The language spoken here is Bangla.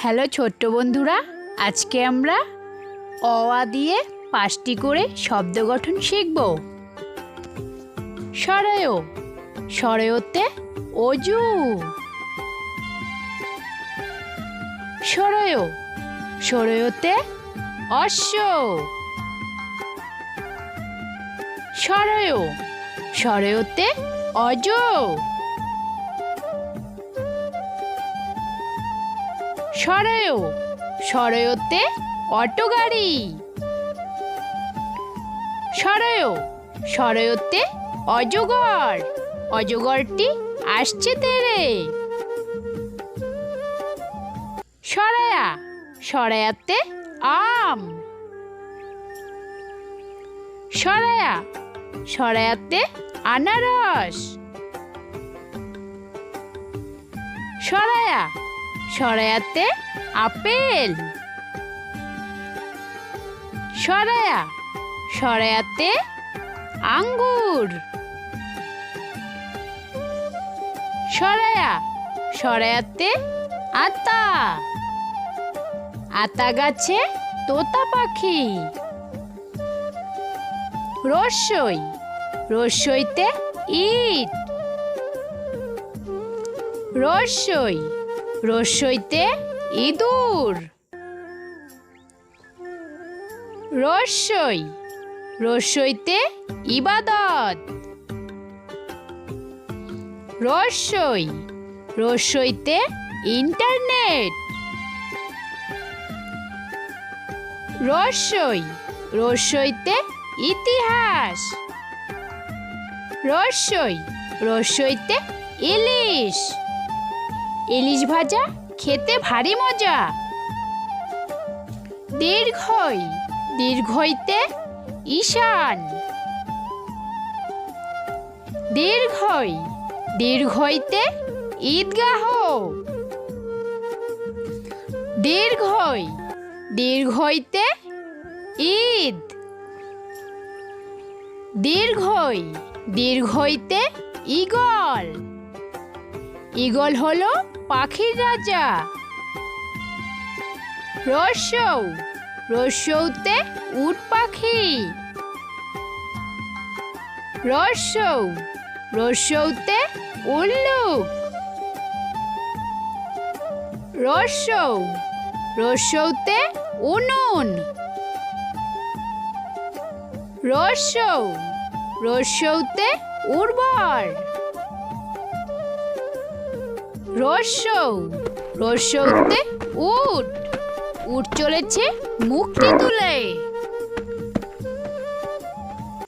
হ্যালো ছোট্ট বন্ধুরা, আজকে আমরা অ, আ দিয়ে পাঁচটি করে শব্দ গঠন শিখব। সরয় সরয়তে অজু। সরয় সরয়তে অশ্ব। সরয় সরয়তে অজ। সরয়। সরয়তে অটো গাড়ি। সরয়। সরয়তে অজগর। অজগরটি আসছে তেরে। সরায়া। সরায়াতে আম। সরায়া। সরায়াতে আনারস। সরায়া। সরায়াতে আপেল। সরায়া, সরায়াতে আঙ্গুর। সরায়া, সরায়াতে আতা। আতা গাছে তোতা পাখি। রসই, রসইতে ইট। রসই রসইতে ইঁদুর। রসই রসইতে ইবাদত। রসই রসইতে ইন্টারনেট। রসই রসইতে ইতিহাস। রসই রসইতে ইলিশ। ইলিশ ভাজা খেতে ভারী মজা। দীর্ঘই, দীর্ঘইতে ঈশান। দীর্ঘই, দীর্ঘইতে ঈদগাহ। দীর্ঘই, দীর্ঘইতে ঈদ। দীর্ঘই, দীর্ঘইতে ঈগল। ঈগল হলো পাখির রাজা। রস্যৌ রসৌতে উট পাখি। রসৌ রস্যৌতে উল্লুক রসৌ, রসৌতে উনুন। রসৌ, রসৌতে উর্বর। রস্যৌ রস্যৌতে উট। উট চলেছে মুক্তি তুলে।